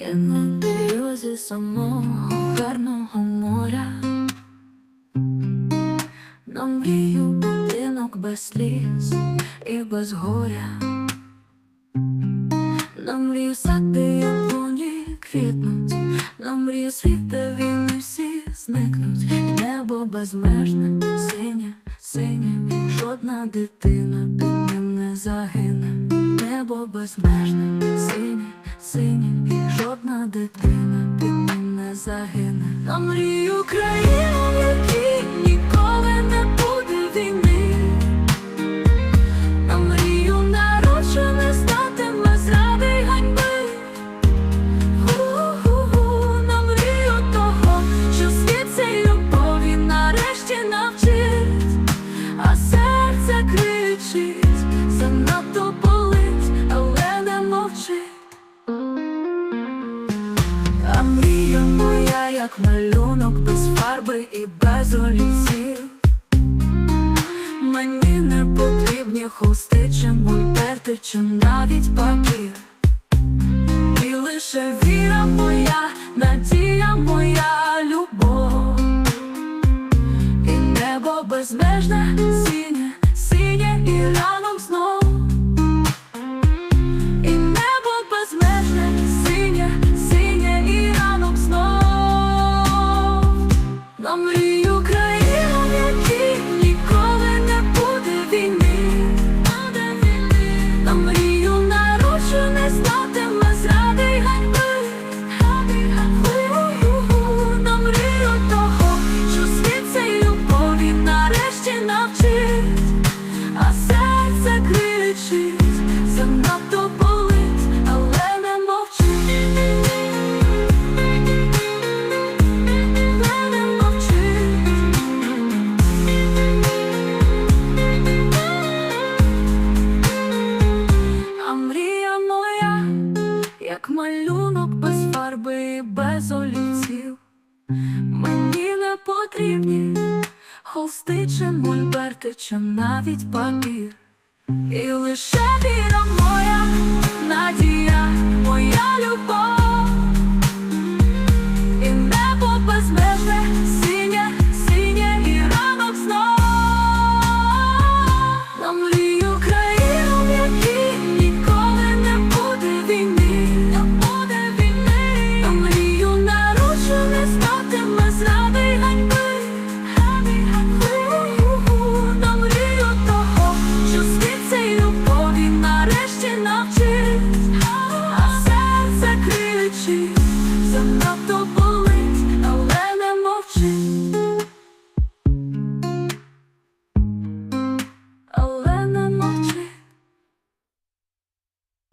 Я на березі самого гарного моря, на мрію будинок без сліз і без горя, на мрію сади яблуні квітнуть, на мрію світ, де війни всі зникнуть, небо безмежне, синє, синє, жодна дитина під ним не загине, небо безмежне, синє, синє, жодна дитина під ним не загине. На мрію країну, в якій ніколи не буде війни. На мрію народжене статиме зради й ганьби. Гу-гу-гу, на мрію того, що світ цей любові нарешті навчить, а серце кричить, Мрія моя, як малюнок без фарби і без олівців. Мені не потрібні холсти чи мольберти, чи навіть папір. І лише віра моя, надія моя любов. І небо безмежне, синє, синє і ранок кричить, занадто болить, але не мовчить. Не мовчить. А мрія моя, як малюнок без фарби без олівців. Мені не потрібні холсти чи мольберти, чи навіть папір. Занадто болить